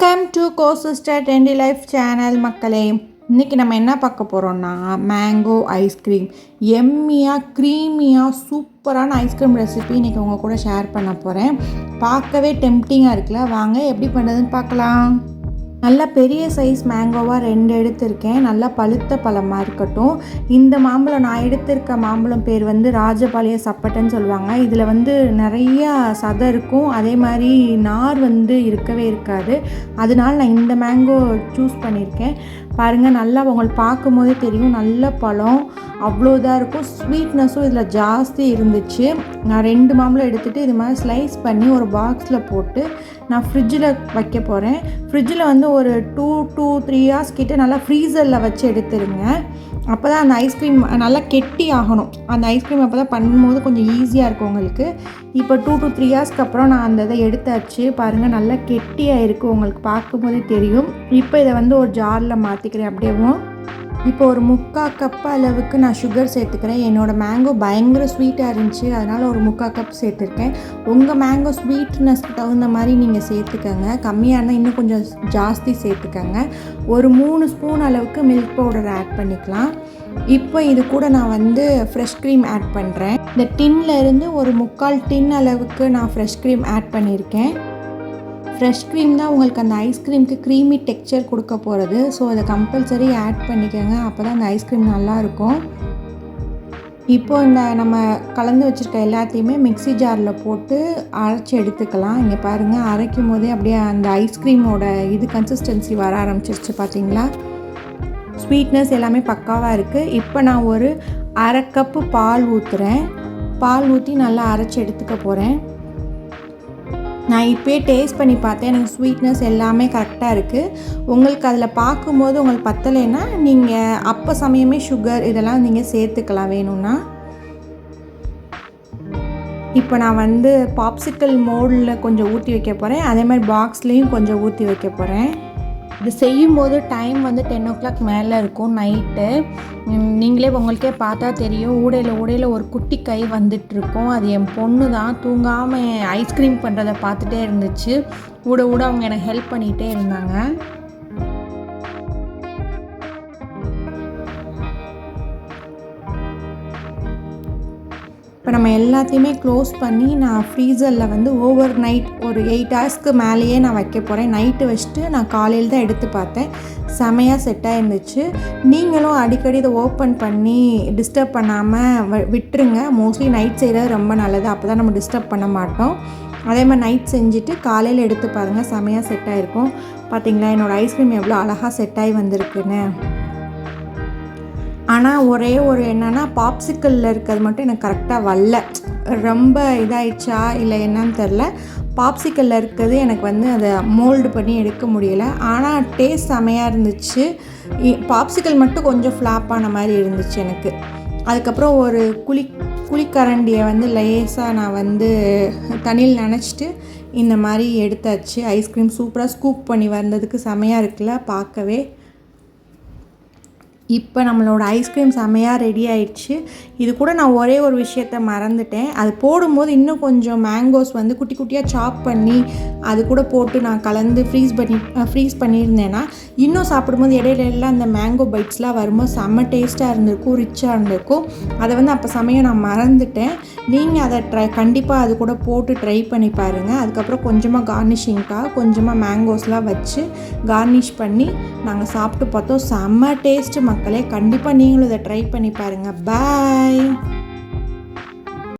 Welcome to go sister trendy life channel மக்களே. இன்றைக்கி நம்ம என்ன பார்க்க போகிறோம்னா மேங்கோ ஐஸ்கிரீம் எம்மியாக க்ரீமியாக சூப்பரான ஐஸ்கிரீம் ரெசிபி இன்றைக்கி உங்கள் கூட ஷேர் பண்ண போகிறேன் பார்க்கவே டெம்டிங்காக இருக்குல்ல? வாங்க எப்படி பண்ணுறதுன்னு பார்க்கலாம். நல்லா பெரிய சைஸ் மேங்கோவாக ரெண்டு எடுத்திருக்கேன். நல்லா பழுத்த பழமாக இருக்கட்டும். இந்த மாம்பழம் நான் எடுத்திருக்க மாம்பழம் பேர் வந்து ராஜபாளைய சப்பட்டைன்னு சொல்லுவாங்க. இதில் வந்து நிறையா சதை இருக்கும். அதே மாதிரி நார் வந்து இருக்கவே இருக்காது. அதனால நான் இந்த மேங்கோ சூஸ் பண்ணியிருக்கேன் பாருங்கள் நல்லா உங்களுக்கு பார்க்கும் போதே தெரியும். நல்ல பழம். அவ்வளோ இதாக இருக்கும். ஸ்வீட்னஸும் இதில் ஜாஸ்தி இருந்துச்சு. நான் ரெண்டு மாம்பழம் எடுத்துகிட்டு இது மாதிரி ஸ்லைஸ் பண்ணி ஒரு பாக்ஸில் போட்டு நான் ஃப்ரிட்ஜில் வைக்க போகிறேன் ஃப்ரிட்ஜில் வந்து ஒரு டூ டூ த்ரீ ஹார்ஸ் கிட்டே நல்லா ஃப்ரீசரில் வச்சு எடுத்துருங்க. அப்போ தான் அந்த ஐஸ்கிரீம் நல்லா கெட்டி ஆகணும். அந்த ஐஸ்கிரீம் அப்போ தான் பண்ணும்போது கொஞ்சம் ஈஸியாக இருக்கும் உங்களுக்கு. இப்போ டூ டு த்ரீ ஹார்ஸ்க்கு அப்புறம் நான் அந்த இதை எடுத்தாச்சு. பாருங்கள் நல்லா கெட்டியாக இருக்குது உங்களுக்கு பார்க்கும்போதே தெரியும். இப்போ இதை வந்து ஒரு ஜாரில் மாற்றிக்கிறேன் அப்படியேவும் இப்போ ஒரு முக்கால் கப் அளவுக்கு நான் சுகர் சேர்த்துக்கிறேன். என்னோடய மேங்கோ பயங்கர ஸ்வீட்டாக இருந்துச்சு. அதனால் ஒரு முக்கால் கப் சேர்த்துருக்கேன். உங்கள் மேங்கோ ஸ்வீட்னஸ்க்கு தகுந்த மாதிரி நீங்கள் சேர்த்துக்கோங்க. கம்மியாக இருந்தால் இன்னும் கொஞ்சம் ஜாஸ்தி சேர்த்துக்கோங்க. ஒரு மூணு ஸ்பூன் அளவுக்கு மில்க் பவுடர் ஆட் பண்ணிக்கலாம். இப்போ இது கூட நான் வந்து ஃப்ரெஷ் க்ரீம் ஆட் பண்ணுறேன் இந்த டின்னில் இருந்து ஒரு முக்கால் டின் அளவுக்கு நான் ஃப்ரெஷ் க்ரீம் ஆட் பண்ணியிருக்கேன். ஃப்ரெஷ் க்ரீம் தான் உங்களுக்கு அந்த ஐஸ்கிரீமுக்கு க்ரீமி டெக்ஸ்சர் கொடுக்க போகிறது ஸோ அதை கம்பல்சரி ஆட் பண்ணிக்கோங்க. அப்போ தான் அந்த ஐஸ்கிரீம் நல்லாயிருக்கும் இப்போ இந்த நம்ம கலந்து வச்சுருக்க எல்லாத்தையுமே மிக்சி ஜாரில் போட்டு அரைச்சி எடுத்துக்கலாம். இங்கே பாருங்கள் அரைக்கும் போதே அப்படியே அந்த ஐஸ்கிரீமோட இது கன்சிஸ்டன்சி வர ஆரம்பிச்சிருச்சு பார்த்தீங்களா ஸ்வீட்னஸ் எல்லாமே பக்காவாக இருக்குது இப்போ நான் ஒரு அரை கப்பு பால் ஊற்றுறேன் பால் ஊற்றி நல்லா அரைச்சி எடுத்துக்க போகிறேன் நான் இப்போயே டேஸ்ட் பண்ணி பார்த்தேன். எனக்கு ஸ்வீட்னஸ் எல்லாமே கரெக்டாக இருக்குது உங்களுக்கு அதில் பார்க்கும்போது உங்களுக்கு பத்தலைன்னா நீங்கள் அப்போ சமயமே சுகர் இதெல்லாம் நீங்கள் சேர்த்துக்கலாம் வேணும்னா. இப்போ நான் வந்து பாப்சிக்கல் மோடில் கொஞ்சம் ஊற்றி வைக்க போகிறேன் அதே மாதிரி பாக்ஸ்லேயும் கொஞ்சம் ஊற்றி வைக்க போகிறேன் இது செய்யும்போது டைம் வந்து டென் ஓ கிளாக் மேலே இருக்கும் நைட்டு நீங்களே உங்களுக்கே பார்த்தா தெரியும். ஊடையில் ஊடையில் ஒரு குட்டி கை வந்துட்டுருக்கும் அது என் பொண்ணு தான் தூங்காமல் ஐஸ்கிரீம் பண்ணுறதை பார்த்துட்டே இருந்துச்சு. ஊட ஊட அவங்க எனக்கு ஹெல்ப் பண்ணிகிட்டே இருந்தாங்க. இப்போ நம்ம எல்லாத்தையுமே க்ளோஸ் பண்ணி நான் ஃப்ரீசரில் வந்து ஓவர் நைட் ஒரு எயிட் ஹவர்ஸ்க்கு மேலேயே நான் வைக்க போகிறேன் நைட்டு வச்சுட்டு நான் காலையில் தான் எடுத்து பார்த்தேன். செமையாக செட்டாக இருந்துச்சு நீங்களும் அடிக்கடி இதை ஓப்பன் பண்ணி டிஸ்டர்ப் பண்ணாமல் விட்டுருங்க. மோஸ்ட்லி நைட் செய்கிறது ரொம்ப நல்லது. அப்போ தான் நம்ம டிஸ்டர்ப் பண்ண மாட்டோம். அதே மாதிரி நைட் செஞ்சுட்டு காலையில் எடுத்து பாருங்கள் செமையாக செட் ஆகிருக்கும் பார்த்தீங்களா? என்னோடய ஐஸ்கிரீம் எவ்வளோ அழகாக செட் ஆகி வந்திருக்குன்னு. ஆனால் ஒரே ஒரு என்னென்னா பாப்சிக்கலில் இருக்கிறது மட்டும் எனக்கு கரெக்டாக வரல. ரொம்ப இதாயிடுச்சா இல்லை என்னன்னு தெரில பாப்சிக்கலில் இருக்கிறது எனக்கு வந்து அதை மோல்டு பண்ணி எடுக்க முடியலை. ஆனால் டேஸ்ட் செமையாக இருந்துச்சு. பாப்சிக்கல் மட்டும் கொஞ்சம் ஃப்ளாப்பான மாதிரி இருந்துச்சு எனக்கு. அதுக்கப்புறம் ஒரு குழி குழிக்கரண்டியை வந்து லேசாக நான் வந்து தண்ணியில் நினச்சிட்டு இந்த மாதிரி எடுத்தாச்சு. ஐஸ்கிரீம் சூப்பராக ஸ்கூப் பண்ணி வந்ததுக்கு செமையாக இருக்குல்ல பார்க்கவே. இப்போ நம்மளோட ஐஸ்கிரீம் செம்மையாக ரெடி ஆயிடுச்சு. இது கூட நான் ஒரே ஒரு விஷயத்த மறந்துட்டேன். அது போடும்போது இன்னும் கொஞ்சம் மேங்கோஸ் வந்து குட்டி குட்டியாக சாப் பண்ணி அது கூட போட்டு நான் கலந்து ஃப்ரீஸ் பண்ணி ஃப்ரீஸ் பண்ணியிருந்தேன்னா இன்னும் சாப்பிடும்போது இடையில அந்த மேங்கோ பைட்ஸ்லாம் வரும்போது செம்ம டேஸ்ட்டாக இருந்திருக்கும் ரிச்சாக இருந்திருக்கும். அதை வந்து அப்போ சமயம் நான் மறந்துட்டேன். நீங்கள் அதை ட்ரை கண்டிப்பாக அது கூட போட்டு ட்ரை பண்ணி பாருங்கள் அதுக்கப்புறம் கொஞ்சமாக கார்னிஷிங்க்காக கொஞ்சமாக மேங்கோஸ்லாம் வச்சு கார்னிஷ் பண்ணி நாங்கள் சாப்பிட்டு பார்த்தோம். செம்ம டேஸ்ட்டு மக்களே கண்டிப்பாக நீங்களும் இதை ட்ரை பண்ணி பாருங்கள் பாய்